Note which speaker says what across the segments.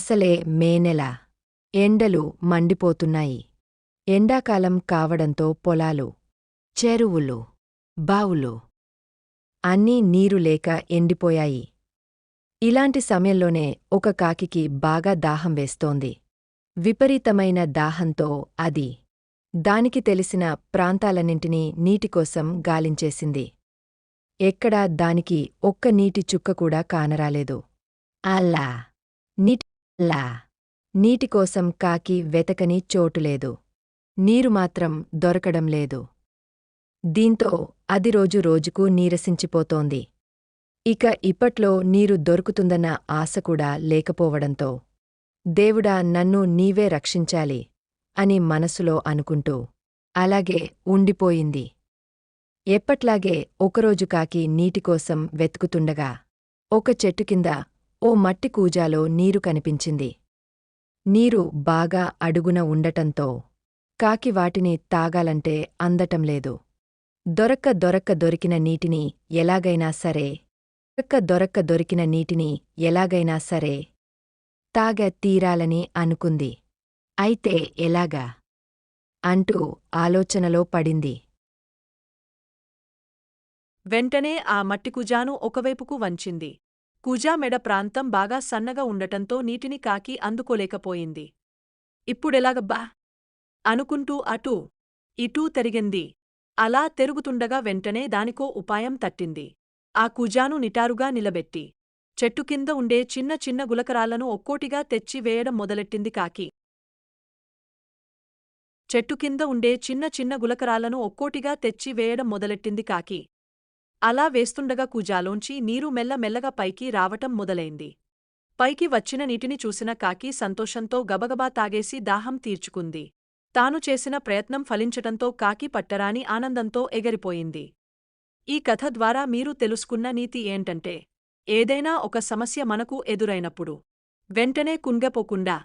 Speaker 1: అసలే మే నెల ఎండలు మండిపోతున్నాయి. ఎండాకాలం కావడంతో పొలాలు చెరువులు బావులు అన్నీ నీరు లేక ఎండిపోయాయి. ఇలాంటి సమయంలోనే ఒక కాకికి బాగా దాహం వేస్తోంది. విపరీతమైన దాహంతో అది దానికి తెలిసిన ప్రాంతాలన్నింటినీ నీటికోసం గాలించేసింది. ఎక్కడా దానికి ఒక్క నీటి చుక్క కూడా కానరాలేదు. అల్లా నీటి లా. నీటికోసం కాకి వెతకని చోటులేదు నీరు మాత్రం దొరకడం లేదు. దీంతో అది రోజు రోజుకు నీరసించిపోతోంది. ఇక ఇప్పట్లో నీరు దొరుకుతుందన్న ఆశ కూడా లేకపోవడంతో దేవుడా నన్ను నీవే రక్షించాలి అని మనసులో అనుకుంటూ అలాగే ఉండిపోయింది. ఎప్పట్లాగే ఒకరోజు కాకి నీటికోసం వెతుకుతుండగా ఒక చెట్టు కింద ఓ మట్టి కూజాలో నీరు కనిపించింది. నీరు బాగా అడుగున ఉండటంతో కాకి వాటిని తాగాలంటే అందటంలేదు దొరక్క దొరక్క దొరికిన నీటిని ఎలాగైనా సరే దొరక్క దొరక్క దొరికిన నీటిని ఎలాగైనా సరే తాగ తీరాలని అనుకుంది. అయితే ఎలాగా? అంటూ ఆలోచనలో పడింది.
Speaker 2: వెంటనే ఆ మట్టికుజాను ఒకవైపుకు వంచింది. కుజా మెడ ప్రాంతం బాగా సన్నగా ఉండటంతో నీటిని కాకి అందుకోలేకపోయింది. ఇప్పుడెలాగబ్బా అనుకుంటూ అటూ ఇటూ తెరిగింది. అలా తెరుగుతుండగా వెంటనే దానికో ఉపాయం తట్టింది. ఆ కుజాను నిటారుగా నిలబెట్టి చెట్టు కింద ఉండే చిన్న చిన్న గులకరాలను ఒక్కోటిగా తెచ్చి వేయడం మొదలెట్టింది కాకి. చెట్టు కింద ఉండే చిన్న చిన్న గులకరాలను ఒక్కోటిగా తెచ్చి వేయడం మొదలెట్టింది కాకి. అలా వేస్తుండగా కూజాలోంచి నీరు మెల్లమెల్లగా పైకి రావటం మొదలైంది. పైకి వచ్చిన నీటిని చూసిన కాకి సంతోషంతో గబగబా తాగేసి దాహం తీర్చుకుంది. తాను చేసిన ప్రయత్నం ఫలించటంతో కాకి పట్టరాని ఆనందంతో ఎగరిపోయింది. ఈ కథ ద్వారా మీరు తెలుసుకున్న నీతి ఏంటంటే ఏదైనా ఒక సమస్య మనకు ఎదురైనప్పుడు వెంటనే కుంగపోకుండా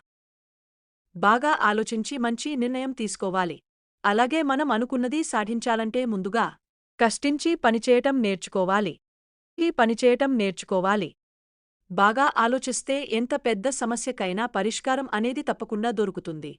Speaker 2: బాగా ఆలోచించి మంచి నిర్ణయం తీసుకోవాలి. అలాగే మనం అనుకున్నది సాధించాలంటే ముందుగా కష్టించి పనిచేయటం నేర్చుకోవాలి. ఈ పనిచేయటం నేర్చుకోవాలి. బాగా ఆలోచిస్తే ఎంత పెద్ద సమస్యకైనా పరిష్కారం అనేది తప్పకుండా దొరుకుతుంది.